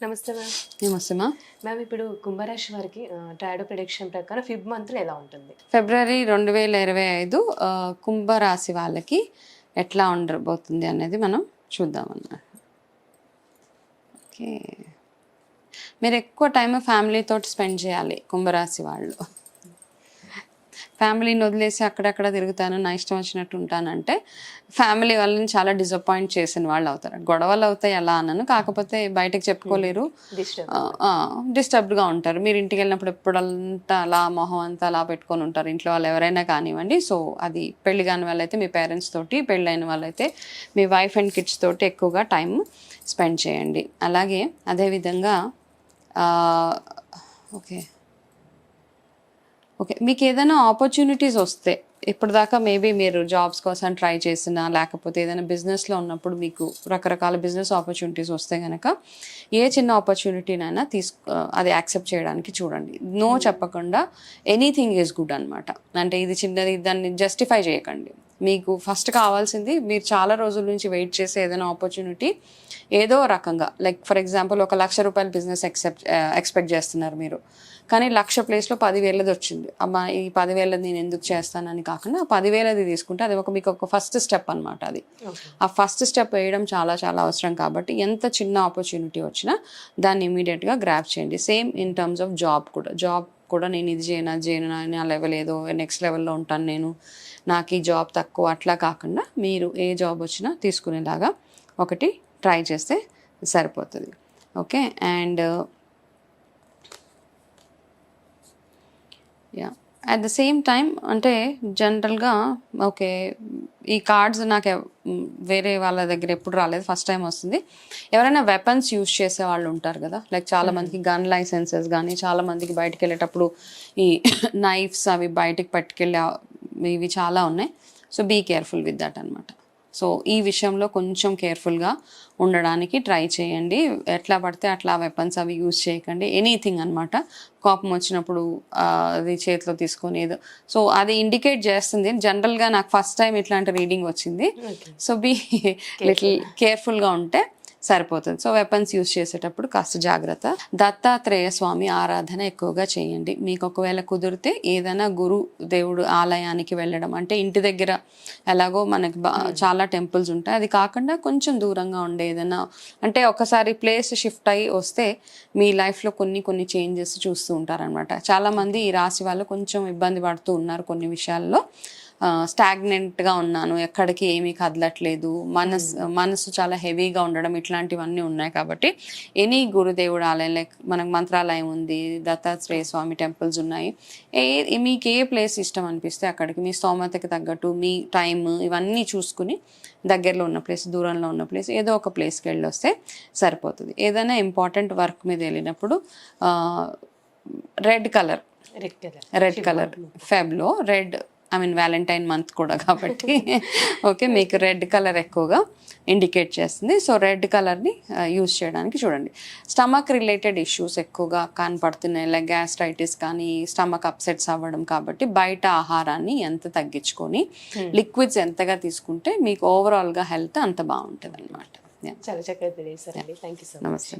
నమస్తే మ్యామ్ నమస్తే మా మ్యామ్ ఇప్పుడు కుంభరాశి వారికి టాడో ప్రొడిక్షన్ ప్రకారం ఫిబ్ మంత్లో ఎలా ఉంటుంది? ఫిబ్రవరి రెండు వేల ఇరవై ఐదు కుంభరాశి వాళ్ళకి ఎట్లా ఉండబోతుంది అనేది మనం చూద్దామన్నమాట ఓకే. మీరు ఎక్కువ టైం ఫ్యామిలీతో స్పెండ్ చేయాలి కుంభరాశి వాళ్ళు. ఫ్యామిలీని వదిలేసి అక్కడక్కడ తిరుగుతాను నా ఇష్టం వచ్చినట్టు ఉంటానంటే ఫ్యామిలీ వాళ్ళని చాలా డిసప్పాయింట్ చేసిన వాళ్ళు అవుతారు. గొడవలు అవుతాయి అలా అన్నాను కాకపోతే బయటకు చెప్పుకోలేరు. డిస్టర్బ్ డిస్టర్బ్డ్గా ఉంటారు. మీరు ఇంటికి వెళ్ళినప్పుడు ఎప్పుడంతా అలా మొహం అంతా అలా పెట్టుకొని ఉంటారు. ఇంట్లో వాళ్ళు ఎవరైనా కానివ్వండి. సో అది పెళ్ళి కాని వాళ్ళైతే మీ పేరెంట్స్ తోటి పెళ్ళైన వాళ్ళైతే మీ వైఫ్ అండ్ కిడ్స్ తోటి ఎక్కువగా టైం స్పెండ్ చేయండి. అలాగే అదేవిధంగా ఓకే. ఓకే. మీకు ఏదైనా ఆపర్చునిటీస్ వస్తే ఇప్పటిదాకా మేబీ మీరు జాబ్స్ కోసం ట్రై చేసినా లేకపోతే ఏదైనా బిజినెస్లో ఉన్నప్పుడు మీకు రకరకాల బిజినెస్ ఆపర్చునిటీస్ వస్తే కనుక ఏ చిన్న ఆపర్చునిటీనైనా తీసుకు అది యాక్సెప్ట్ చేయడానికి చూడండి. నో చెప్పకుండా ఎనీథింగ్ ఈజ్ గుడ్ అనమాట అంటే ఇది చిన్నది దాన్ని జస్టిఫై చేయకండి. మీకు ఫస్ట్ కావాల్సింది మీరు చాలా రోజుల నుంచి వెయిట్ చేసే ఏదైనా ఆపర్చునిటీ ఏదో రకంగా. లైక్ ఫర్ ఎగ్జాంపుల్ ఒక లక్ష రూపాయల బిజినెస్ ఎక్సెప్ట్ ఎక్స్పెక్ట్ చేస్తున్నారు మీరు. కానీ లక్ష ప్లేస్లో పదివేలది వచ్చింది. అమ్మా ఈ పదివేలది నేను ఎందుకు చేస్తానని కాకుండా పదివేలది తీసుకుంటే అది ఒక మీకు ఒక ఫస్ట్ స్టెప్ అనమాట అది. ఆ ఫస్ట్ స్టెప్ వేయడం చాలా చాలా అవసరం కాబట్టి ఎంత చిన్న ఆపర్చునిటీ వచ్చినా దాన్ని ఇమీడియట్గా గ్రాప్ చేయండి. Same in terms of job కూడా. జాబ్ కూడా నేను ఇది చేయనా చేయను నా లెవెల్ ఏదో నెక్స్ట్ లెవెల్లో ఉంటాను నేను. నాకు ఈ జాబ్ తక్కువ. అట్లా కాకుండా మీరు ఏ జాబ్ వచ్చినా తీసుకునేలాగా ఒకటి ట్రై చేస్తే సరిపోతుంది. Okay and yeah at the same time అంటే జనరల్గా ఓకే ఈ కార్డ్స్ నాకు వేరే వాళ్ళ దగ్గర ఎప్పుడు రాలేదు ఫస్ట్ టైం వస్తుంది. ఎవరైనా వెపన్స్ యూస్ చేసే వాళ్ళు ఉంటారు కదా లైక్ చాలా మందికి గన్ లైసెన్సెస్ కానీ చాలా మందికి బయటికి వెళ్ళేటప్పుడు ఈ నైఫ్స్ అవి బయటికి పట్టుకెళ్ళే ఇవి చాలా ఉన్నాయి. So be careful with that అనమాట సో ఈ విషయంలో కొంచెం కేర్ఫుల్గా ఉండడానికి ట్రై చేయండి. ఎట్లా పడితే అట్లా వెపన్స్ అవి యూజ్ చేయకండి. ఎనీథింగ్ అనమాట కోపం వచ్చినప్పుడు అది చేతిలో తీసుకొని ఏదో. సో అది ఇండికేట్ చేస్తుంది. జనరల్గా నాకు ఫస్ట్ టైం ఇట్లాంటి రీడింగ్ వచ్చింది. సో బీ లిటిల్ కేర్ఫుల్గా ఉంటే సరిపోతుంది. సో వెపన్స్ యూస్ చేసేటప్పుడు కాస్త జాగ్రత్త. దత్తాత్రేయ స్వామి ఆరాధన ఎక్కువగా చేయండి. మీకు ఒకవేళ కుదిరితే ఏదైనా గురు దేవుడు ఆలయానికి వెళ్ళడం అంటే ఇంటి దగ్గర ఎలాగో మనకి బా- చాలా టెంపుల్స్ ఉంటాయి. అది కాకుండా కొంచెం దూరంగా ఉండే ఏదైనా అంటే ఒకసారి ప్లేస్ షిఫ్ట్ అయ్యి వస్తే మీ లైఫ్లో కొన్ని కొన్ని చేంజెస్ చూస్తూ ఉంటారనమాట చాలామంది ఈ రాశి వాళ్ళు కొంచెం ఇబ్బంది పడుతూ ఉన్నారు కొన్ని విషయాల్లో. స్టాగ్నెంట్గా ఉన్నాను ఎక్కడికి ఏమీ కదలట్లేదు మనసు మనసు చాలా హెవీగా ఉండడం ఇట్లాంటివన్నీ ఉన్నాయి కాబట్టి ఎనీ గురుదేవుడు ఆలయం లైక్ మనకు మంత్రాలయం ఉంది దత్తాత్రేయ స్వామి టెంపుల్స్ ఉన్నాయి. ఏ మీకు ఏ ప్లేస్ ఇష్టం అనిపిస్తే అక్కడికి మీ స్తోమతకి తగ్గట్టు మీ టైం ఇవన్నీ చూసుకుని దగ్గరలో ఉన్న ప్లేస్ దూరంలో ఉన్న ప్లేస్ ఏదో ఒక ప్లేస్కి వెళ్ళి వస్తే సరిపోతుంది. ఏదైనా ఇంపార్టెంట్ వర్క్ మీద వెళ్ళినప్పుడు red colour red colour red colour ఫెబ్లో red I mean valentine month కూడా కాబట్టి. ఓకే మీకు రెడ్ కలర్ ఎక్కువగా ఇండికేట్ చేస్తుంది. సో రెడ్ కలర్ని యూస్ చేయడానికి చూడండి. స్టమక్ రిలేటెడ్ ఇష్యూస్ ఎక్కువగా కనపడుతున్నాయి. లైక్ గ్యాస్ట్రైటిస్ కానీ స్టమక్ అప్సెట్స్ అవ్వడం కాబట్టి బయట ఆహారాన్ని ఎంత తగ్గించుకొని లిక్విడ్స్ ఎంతగా తీసుకుంటే మీకు ఓవరాల్గా హెల్త్ అంత బాగుంటుంది అనమాట చాలా చక్కగా తెలియజేశారండి. థ్యాంక్ యూ సో మచ్ నమస్తే